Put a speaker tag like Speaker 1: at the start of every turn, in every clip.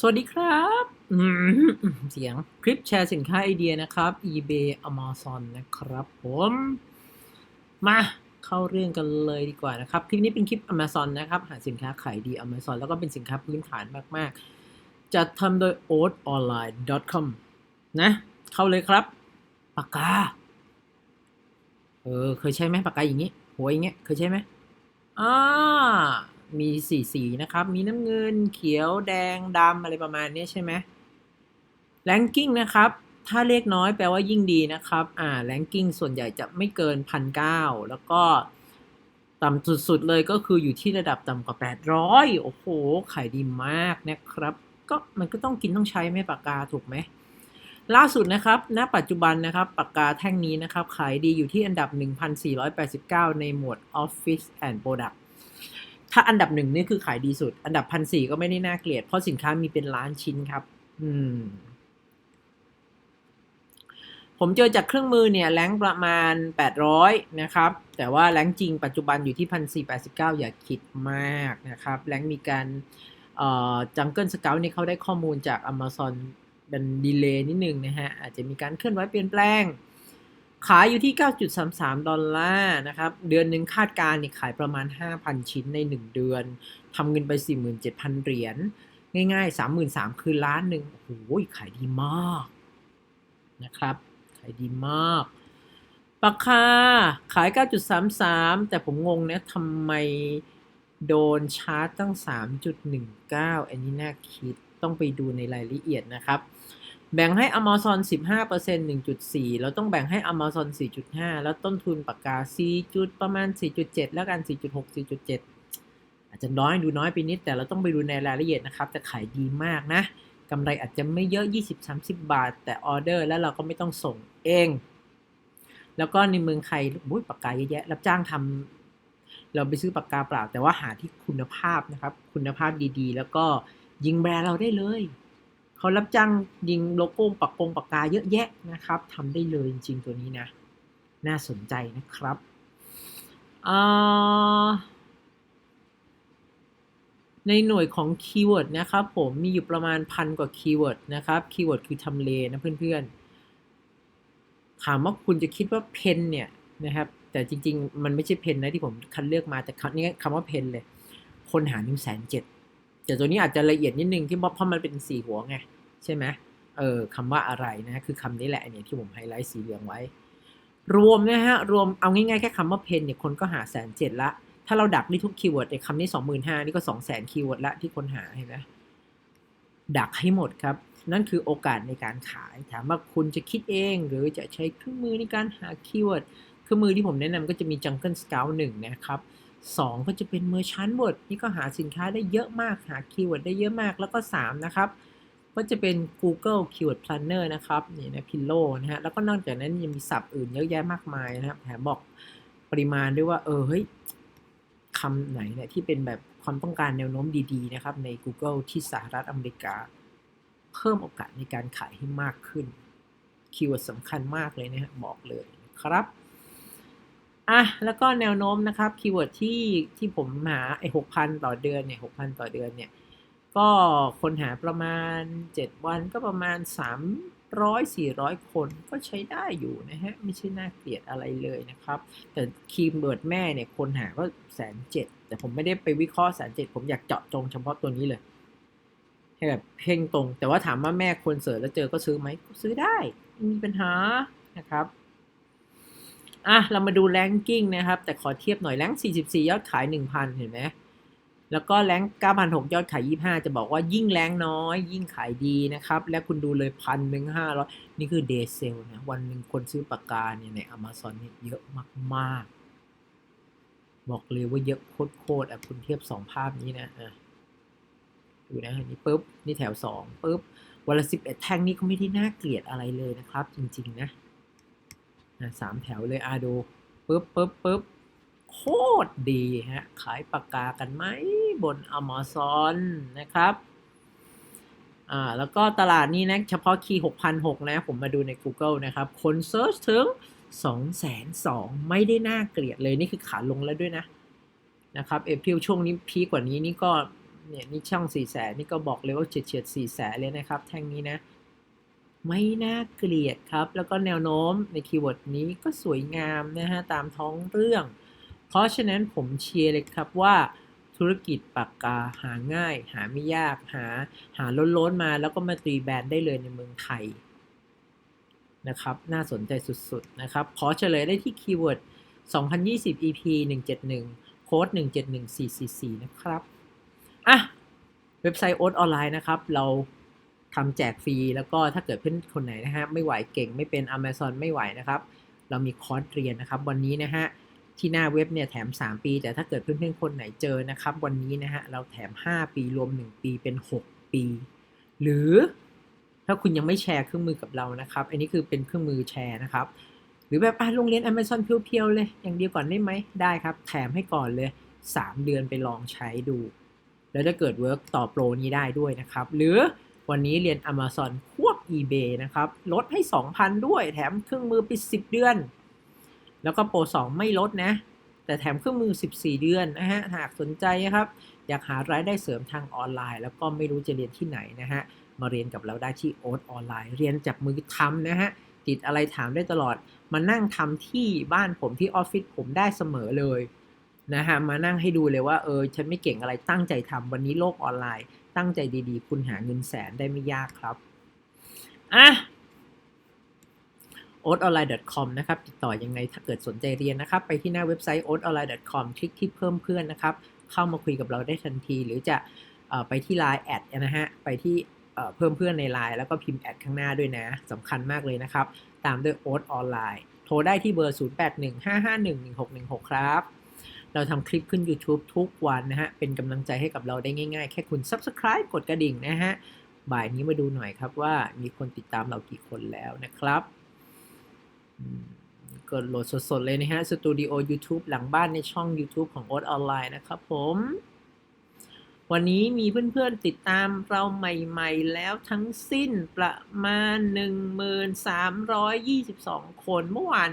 Speaker 1: สวัสดีครับเสียงคลิปแชร์สินค้าไอเดียนะครับ eBay Amazon นะครับผม มาเข้าเรื่องกันเลยดีกว่านะครับ คลิปนี้เป็นคลิป Amazon นะครับ หาสินค้าขายดี Amazon แล้วก็เป็นสินค้าพื้นฐานมาก ๆ จัดทำโดย oatonline.com นะ เข้าเลยครับ ปากกา เออ เคยใช้ไหมปากกาอย่างนี้ หัวอย่างเงี้ย เคยใช้ไหมอ่า มีสีสีนะครับ มีน้ำเงิน เขียวแดงดำอะไรประมาณนี้ใช่ไหมแรงกิ้งนะครับ ถ้าเลขน้อยแปลว่ายิ่งดีนะครับ อ่าแรงกิ้งส่วนใหญ่จะไม่เกินพันเก้าแล้วก็ต่ำสุดๆเลยก็คืออยู่ที่ระดับต่ำกว่า 800 โอ้โห ขายดีมากนะครับ ก็มันก็ต้องกินต้องใช้ไม่ปากกาถูกไหม ล่าสุดนะครับ ณ ปัจจุบันนะครับปากกาแท่งนี้นะครับ ขายดีอยู่ที่อันดับ 1,489 ในหมวด Office and Product ถ้าอันดับหนึ่งนี่คือขายดีสุด อันดับพันสี่ก็ไม่ได้น่าเกลียด เพราะสินค้ามีเป็นล้านชิ้นครับ อืม ผมเจอจากเครื่องมือเนี่ยแรงประมาณ 800 นะครับ แต่ว่าแรงจริงปัจจุบันอยู่ที่ 1489 อย่าคิดมากนะครับแรงมีการจังเกิลสเกลนี่เขาได้ข้อมูลจาก Amazon เป็นดีเลย์นิดนึงนะฮะ อาจจะมีการเคลื่อนไหวเปลี่ยนแปลง ขายอยู่ที่ 9.33 ดอลลาร์นะครับ เดือนหนึ่งคาดการณ์เนี่ยขายประมาณ 5,000 ชิ้นใน 1 เดือน ทำเงินไป 47,000 เหรียญ ง่ายๆ 33,000 คือล้านหนึ่งโอ้โห ขายดีมากนะครับ ขายดีมาก ปากคาขาย 9.33 แต่ผมงงนะทำไมโดนชาร์จตั้ง 3.19 อันนี้น่าคิด ต้องไปดูในรายละเอียดนะครับ แบ่งให้ Amazon 15% 1.4แล้วต้องแบ่งให้ Amazon 4.5 แล้วต้นทุนปากกา 4 จุดประมาณ 4.7 แล้วกัน 4.6 4.7 อาจจะน้อยดูน้อยไปนิด แต่เราต้องไปดูในรายละเอียดนะครับแต่ขายดีมากนะกำไรอาจจะไม่เยอะ 20-30 บาท แต่ออเดอร์แล้วเราก็ไม่ต้องส่งเอง แล้วก็ในเมืองไทยบุ้ยปากกาเยอะแยะ รับจ้างทำเราไปซื้อปากกาเปล่า แต่ว่าหาที่คุณภาพนะครับ คุณภาพดีๆ แล้วก็ยิงแบรนด์เราได้เลย เขารับจ้างยิงโลโก้ปากกงปากกาเยอะแยะนะครับทำได้เลยจริงๆตัวนี้นะ น่าสนใจนะครับในหน่วยของคีย์เวิร์ดนะครับผมมีอยู่ประมาณพันกว่าคีย์เวิร์ดนะครับคีย์เวิร์ดคือทำเลนะเพื่อนๆถามว่าคุณจะคิดว่าเพนเนี่ยนะครับแต่จริงๆ มันไม่ใช่เพนนะที่ผมคัดเลือกมาแต่คำนี้คำว่าเพนเลย คนหาหนึ่งแสนเจ็ด แต่ตัวนี้อาจจะละเอียดนิดนึงที่เพราะมันเป็นสีหัวไงใช่ไหมเออคำว่าอะไรนะคือคำนี้แหละเนี่ยที่ผมไฮไลท์สีเหลืองไว้ รวมนะฮะรวมเอาง่ายๆแค่คำว่าเพนเนี่ยคนก็หาแสนเจ็ดละถ้าเราดักนี่ทุกคีย์เวิร์ดเนี่ยคำนี้สองหมื่นห้านี่ก็สองแสนคีย์เวิร์ดละที่คนหาเห็นไหมดักให้หมดครับ นั่นคือโอกาสในการขาย ถามว่าคุณจะคิดเองหรือจะใช้เครื่องมือในการหาคีย์เวิร์ดเครื่องมือที่ผมแนะนำก็จะมี Jungle Scout 1 นะครับ 2 ก็จะเป็น Merchant Word นี่ก็หาสินค้าได้เยอะมาก หาคีย์เวิร์ดได้เยอะมาก แล้วก็ 3 นะครับ ก็จะเป็น Google Keyword Planner นะครับ นี่นะ Pillow นะฮะ แล้วก็นอกจากนั้นยังมีศัพท์อื่นเยอะแยะมากมายนะครับ แถมบอกปริมาณด้วยว่า เออ เฮ้ยคำไหนเนี่ยที่เป็นแบบความต้องการแนวโน้มดีๆ นะครับ ใน Google ที่สหรัฐอเมริกา เพิ่มโอกาสในการขายให้มากขึ้น คีย์เวิร์ดสำคัญมากเลยนะฮะ บอกเลยครับ อะแล้วก็แนวโน้มนะครับคีย์เวิร์ดที่ที่ผมหาไอ้หกพันต่อเดือนเนี่ยหกพันต่อเดือนเนี่ย ก็คนหาประมาณ 7 วันก็ประมาณ 300 400 คนก็ใช้ได้อยู่นะฮะ ไม่ใช่น่าเกลียดอะไรเลยนะครับ แต่คีย์เวิร์ดแม่เนี่ยคนหาก็แสนเจ็ดแต่ผมไม่ได้ไปวิเคราะห์แสนเจ็ดผมอยากเจาะจงเฉพาะตัวนี้เลยให้แบบเพ่งตรง แต่ว่าถามว่าแม่คนเสิร์ชแล้วเจอก็ซื้อไหมซื้อได้ไม่มีปัญหานะครับ อะ เรามาดูแรงกิ้งนะครับ แต่ขอเทียบหน่อยแรง44 ยอดขาย 1,000 เห็นไหมแล้วก็แรง9,006 ยอดขาย 25 จะบอกว่ายิ่งแรงน้อย ยิ่งขายดีนะครับ และคุณดูเลยพันหนึ่งห้าร้อยนี่คือเดย์เซลนะวันหนึ่งคนซื้อปากกาเนี่ยใน Amazon เนี่ยเยอะมาก ๆ บอกเลยว่าเยอะโคตรๆอะคุณเทียบ 2 ภาพนี้นะอะดูนะนี่ปุ๊บ นี่แถว 2ปุ๊บวันละ11 แท่งนี่ก็ไม่ได้น่าเกลียดอะไรเลยนะครับ จริง ๆ นะ สามแถวเลยอาดูปึ๊บปึ๊บปึ๊บโคตรดีฮะ ขายปากกากันไหมบน Amazon นะครับ อ่า แล้วก็ตลาดนี้นะ เฉพาะคีย์6,006นะ ผมมาดูใน Google นะครับ คนเซิร์ชถึง 202,000 ไม่ได้น่าเกลียดเลย นี่คือขาลงแล้วด้วยนะ นะครับ เอพิลช่วงนี้พีกว่านี้นี่ก็ เนี่ย นี่ช่องสี่แสนนี่ก็บอกเลยว่าเฉียดเฉียดสี่แสนเลยนะครับ แท่งนี้นะ ไม่น่าเกลียดครับ แล้วก็แนวโน้มในคีย์เวิร์ดนี้ก็สวยงามนะฮะตามท้องเรื่อง เพราะฉะนั้นผมเชียร์เลยครับว่าธุรกิจปากกาหาง่าย หาไม่ยากหาหาล้นๆมา แล้วก็มาตีแบรนด์ได้เลยในเมืองไทยนะครับน่าสนใจสุดๆนะครับขอเฉลยได้ที่คีย์เวิร์ด2020 EP 171 โค้ด171444 นะครับ อะ เว็บไซต์โอ๊ตออนไลน์นะครับ เรา ทำแจกฟรี แล้วก็ถ้าเกิดเพื่อนคนไหนนะฮะไม่ไหวเก่งไม่เป็น Amazon ไม่ไหวนะครับ เรามีคอร์สเรียนนะครับ วันนี้นะฮะที่หน้าเว็บเนี่ยแถม 3 ปี แต่ถ้าเกิดเพื่อนๆคนไหนเจอนะครับ วันนี้นะฮะเราแถม 5 ปีรวม 1 ปีเป็น 6 ปี หรือถ้าคุณยังไม่แชร์เครื่องมือกับเรานะครับ อันนี้คือเป็นเครื่องมือแชร์นะครับ หรือแบบอะโรงเรียน Amazon เพียวๆเลย อย่างเดียวก่อนได้ไหมได้ครับ แถมให้ก่อนเลย 3 เดือนไปลองใช้ดู แล้วถ้าเกิดเวิร์กต่อโปรนี้ได้ด้วยนะครับ หรือ วันนี้เรียน Amazon ควบ eBay นะครับ ลดให้ 2,000 ด้วย แถมเครื่องมือไป10 เดือน แล้วก็โปร 2 ไม่ลดนะ แต่แถมเครื่องมือ 14 เดือนนะฮะ หากสนใจนะครับ อยากหารายได้เสริมทางออนไลน์ แล้วก็ไม่รู้จะเรียนที่ไหนนะฮะ มาเรียนกับเราได้ที่โอ๊ตออนไลน์ เรียนจากมือทำนะฮะ ติดอะไรถามได้ตลอด มานั่งทำที่บ้านผมที่ออฟฟิศผมได้เสมอเลยนะฮะ มานั่งให้ดูเลยว่าเออฉันไม่เก่งอะไรตั้งใจทำวันนี้โลกออนไลน์ ตั้งใจดีๆ คุณหาเงินแสนได้ไม่ยากครับอะ o a t o n l i n e c o m นะครับติดต่อยังไงถ้าเกิดสนใจเรียนนะครับ ไปที่หน้าเว็บไซต์ o a t o n l i n e c o m คลิกที่เพิ่มเพื่อนนะครับ เข้ามาคุยกับเราได้ทันที หรือจะอไปที่ Line แอดนะฮะไปที่เพิ่มเพื่อนใน Line แล้วก็พิมพ์แอดข้างหน้าด้วยนะสำคัญมากเลยนะครับ ตามด้วย o a t ออนไลน์โทรได้ที่เบอร์ 0815511616 ครับ เราทำคลิปขึ้น YouTube ทุกวันนะฮะ เป็นกำลังใจให้กับเราได้ง่ายๆ แค่คุณ Subscribe กดกระดิ่งนะฮะ บ่ายนี้มาดูหน่อยครับว่ามีคนติดตามเรากี่คนแล้วนะครับก็โหลดสดๆเลยนะฮะ สตูดิโอ YouTube หลังบ้านในช่อง YouTube ของโอ๊ตออนไลน์นะครับผม วันนี้มีเพื่อนๆติดตามเราใหม่ๆ แล้วทั้งสิ้นประมาณ 1,322 คนเมื่อวาน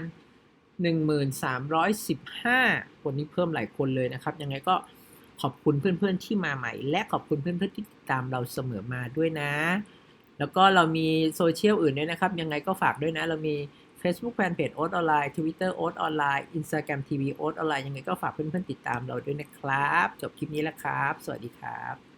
Speaker 1: 1,315 คนนี้เพิ่มหลายคนเลยนะครับ ยังไงก็ขอบคุณเพื่อนๆที่มาใหม่ และขอบคุณเพื่อนๆที่ติดตามเราเสมอมาด้วยนะ แล้วก็เรามีโซเชียลอื่นด้วยนะครับ ยังไงก็ฝากด้วยนะ เรามี Facebook Fanpage โอ๊ตออนไลน์ Twitter โอ๊ตออนไลน์ Instagram TV โอ๊ตออนไลน์ยังไงก็ฝากเพื่อนๆติดตามเราด้วยนะครับ จบคลิปนี้แล้วครับ สวัสดีครับ